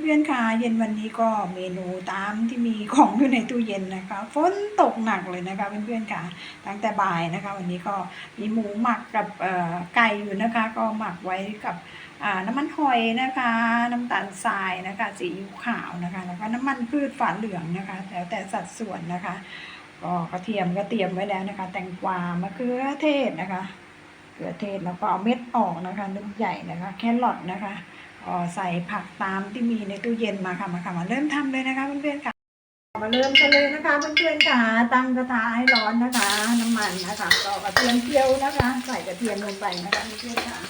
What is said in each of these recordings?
เพื่อนๆค่ะ เย็นวันนี้ก็เมนูตามที่มีของอยู่ในตู้เย็นนะคะฝนตกหนักเลยนะคะเพื่อนๆค่ะ ตั้งแต่บ่ายนะคะ วันนี้ก็มีหมูหมักกับไก่อยู่นะคะ ก็หมักไว้กับน้ำมันหอยนะคะ น้ำตาลทรายนะคะสีอิ๊วขาวนะคะแล้วก็น้ำมันพืชฝาเหลืองนะคะแล้วแต่สัดส่วนนะคะก็กระเทียมก็เตรียมไว้แล้วนะคะ แตงกวามะเขือเทศนะคะเขือเทศแล้วก็เอาเม็ดออกนะคะลูกใหญ่นะคะ แครอทนะคะ ก็ใส่ผักตามที่มีในตู้เย็นมาค่ะมาค่ะมาเริ่มทำเลยนะคะเพื่อนๆค่ะ มาเริ่มกันเลยนะคะเพื่อนๆค่ะตั้งกระทะให้ร้อนนะคะ น้ำมันนะคะก็กระเทียมเจียวนะคะ ใส่กระเทียมลงไปนะคะเพื่อนๆค่ะ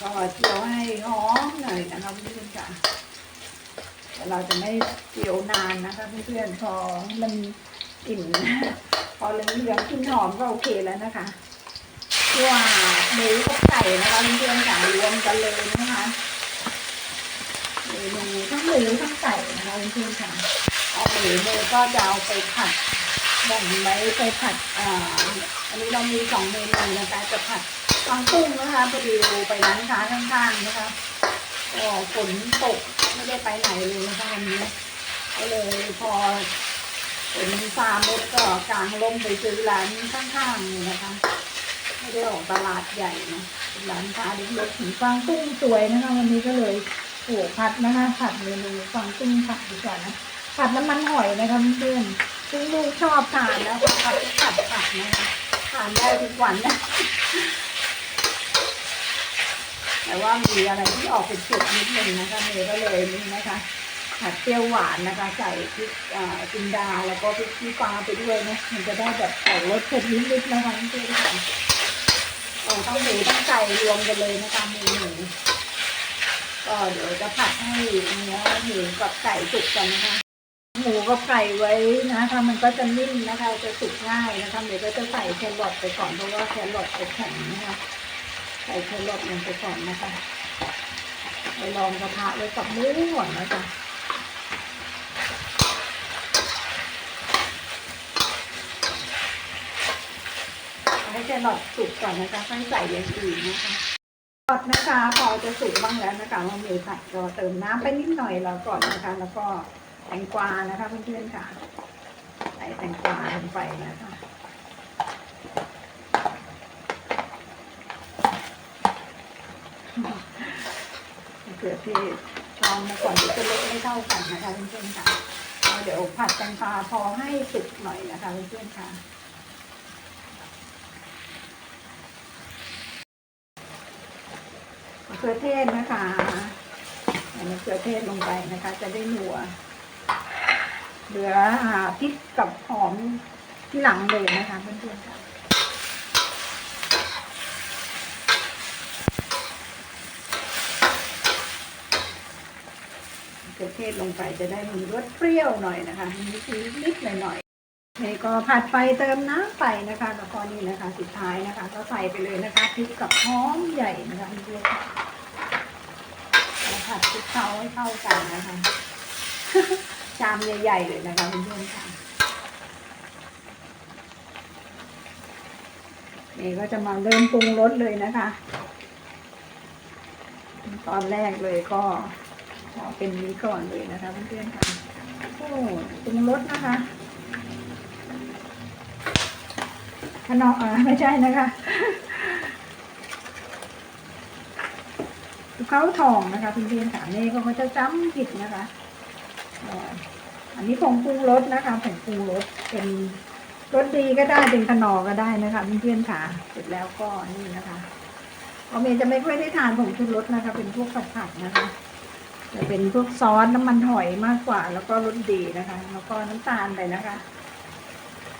ก็เจียวให้หอมหน่อยนะคะเพื่อนๆค่ะแต่เราจะไม่เจียวนานนะคะเพื่อนๆพอมันกลิ่นพอเหลืองๆกลิ่นหอมก็โอเคแล้วนะคะ ตัวหมูกับไก่นะคะเพื่อนๆค่ะรวมกันเลยนะคะเมนูทั้งหมูทั้งไก่นะคะเพื่อนๆค่ะเอาหมูเลยก็จะเอาไปผัดแบ่งไว้ไปผัดอ่าอันนี้เรามีสองเมนูนะคะจะผัดฟางกุ้งนะคะพอดีไปร้านค้าข้างๆนะคะก็ฝนตกไม่ได้ไปไหนเลยนะคะวันนี้ก็เลยพอฝนซามดก็กางร่มไปซื้อร้านข้างๆนี่นะคะ ไม่ได้ออกตลาดใหญ่นะร้านค้าเล็กๆถึงฟางตุ้งสวยนะคะ วันนี้ก็เลยโอ้ผัดนะคะผัดเมนูฟางตุ้งผัดดีกว่านะผัดน้ำมันหอยนะคะเพื่อนซึ่งลูกชอบทานแล้วก็ผัดผัดผัดนะคะทานได้ทุกวันนะแต่ว่ามีอะไรที่ออกเป็นเผ็ดนิดนึงนะคะเมย์ก็เลยนี่นะคะผัดเปรี้ยวหวานนะคะใส่พริกอ่าจินดาแล้วก็พริกชี้ฟ้าไปด้วยนะมันจะได้แบบออกรสเผ็ดนิดๆนะคะเพื่อน เออต้องหมูต้องไก่รวมกันเลยนะคะเมนูก็เดี๋ยวจะผัดให้เนื้อหมูกับไก่สุกกันนะคะหมูกับไก่ไว้นะคะมันก็จะนิ่มนะคะจะสุกง่ายนะคะเดี๋ยวก็จะใส่แครอทไปก่อนเพราะว่าแครอทจะแข็งนะคะใส่แครอทลงไปก่อนนะคะไปลองกระทะไว้กับหมูก่อนนะคะเอาให้ แครอทสุกก่อนนะคะค่อยใส่อย่างอื่นนะคะแครอทนะคะพอจะสุกบ้างแล้วนะคะเราเมผัดก็เติมน้ำไปนิดหน่อยแล้วก่อนนะคะ แล้วก็แตงกวานะคะเพื่อนๆค่ะ ใส่แตงกวาลงไปนะคะเกลือที่ลองมาก่อนเดี๋ยวจะเละไม่เท่ากันนะคะเพื่อนๆค่ะเอาเดี๋ยวผัดแตงกวาพอให้สุกหน่อยนะคะเพื่อนๆค่ะมะ เขือเทศนะคะใส่มะเขือเทศลงไปนะคะ จะได้หนัว เหลืออพริกกับหอมที่หลังเลยนะคะเพื่อนๆค่ะเขือเทศลงไปจะได้มีรสเปรี้ยวหน่อยนะคะ มีนิดๆหน่อยๆ เน่ก็ผัดไปเติมน้ำไปนะคะแล้วก็นี่นะคะสุดท้ายนะคะ ก็ใส่ไปเลยนะคะพริกกับหอมใหญ่นะคะเพื่อนๆค่ะผัดคลุกเคล้าให้เข้ากันนะคะชามใหญ่ๆเลยนะคะเพื่อนๆค่ะนี่ก็จะมาเริ่มปรุงรสเลยนะคะ ตอนแรกเลยก็ขอเป็นนี้ก่อนเลยนะคะเพื่อนๆค่ะโอ้ปรุงรสนะคะ ขนมอ่าไม่ใช่นะคะเขาทองนะคะเพื่อนๆค่ะนี่เขาจะจำผิดนะคะอันนี้ผงปรุงรสนะคะผงปรุงรสเป็นรสดีก็ได้เป็นขนอก็ได้นะคะเพื่อนๆค่ะเสร็จแล้วก็นี่นะคะเพราะเมย์จะไม่ค่อยได้ทานผงชูรสนะคะ เป็นพวกผัดๆนะคะจะเป็นพวกซอสน้ำมันหอยมากกว่า แล้วก็รสดีนะคะ แล้วก็น้ำตาลไปนะคะ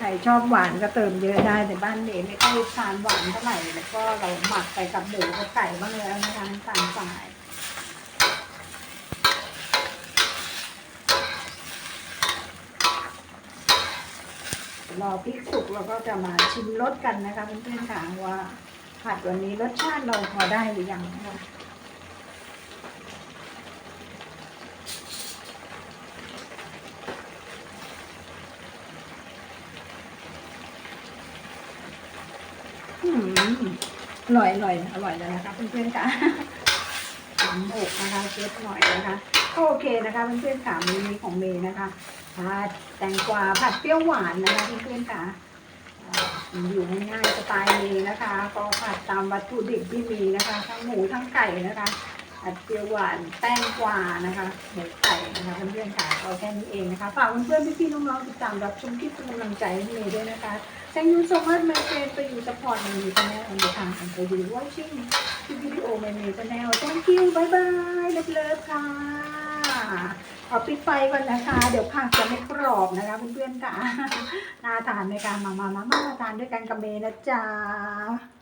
ใครชอบหวานก็เติมเยอะได้แต่บ้านเมย์ไม่ค่อยทานหวานเท่าไหร่แล้วก็เราหมักไปกับหมูกับไก่บ้างแล้วนะคะน้ำตาลทรายรอพริกสุกเราก็จะมาชิมรสกันนะคะเพื่อนๆค่ะว่าผัดวันนี้รสชาติเราพอได้หรือยังนะคะ อร่อยอร่อยอร่อยเลยนะคะเพื่อนๆค่ะามหกนะคะเชฟหน่อยนะคะก็โอเคนะคะเพื่อนๆค่ะมีของเมย์นะคะผัดแตงกวาผัดเปรี้ยวหวานนะคะเพื่อนๆค่ะอ่าอยู่ง่ายๆสไตล์เมย์นะคะ ก็ผัดตามวัตถุดิบที่มีนะคะ ทั้งหมูทั้งไก่นะคะ ผัดเปรี้ยวหวานแตงกวานะคะหมูไก่นะคะเพื่อนๆค่ะก็แค่นี้เองนะคะฝากเพื่อนๆพี่ๆน้องๆติดตามรับชมคลิปเป็นกำลังใจให้เมย์ด้วยนะคะ Thank you so much my friend for you support my new channel and the time and for you watching the video my new channel Thank you bye bye เลิฟๆค่ะขอปิดไฟก่อนนะคะ เดี๋ยวผักจะไม่กรอบนะคะเพื่อนๆค่ะน่าทานไหมคะมามามามาทานด้วยกันกับเมย์นะจ๊ะ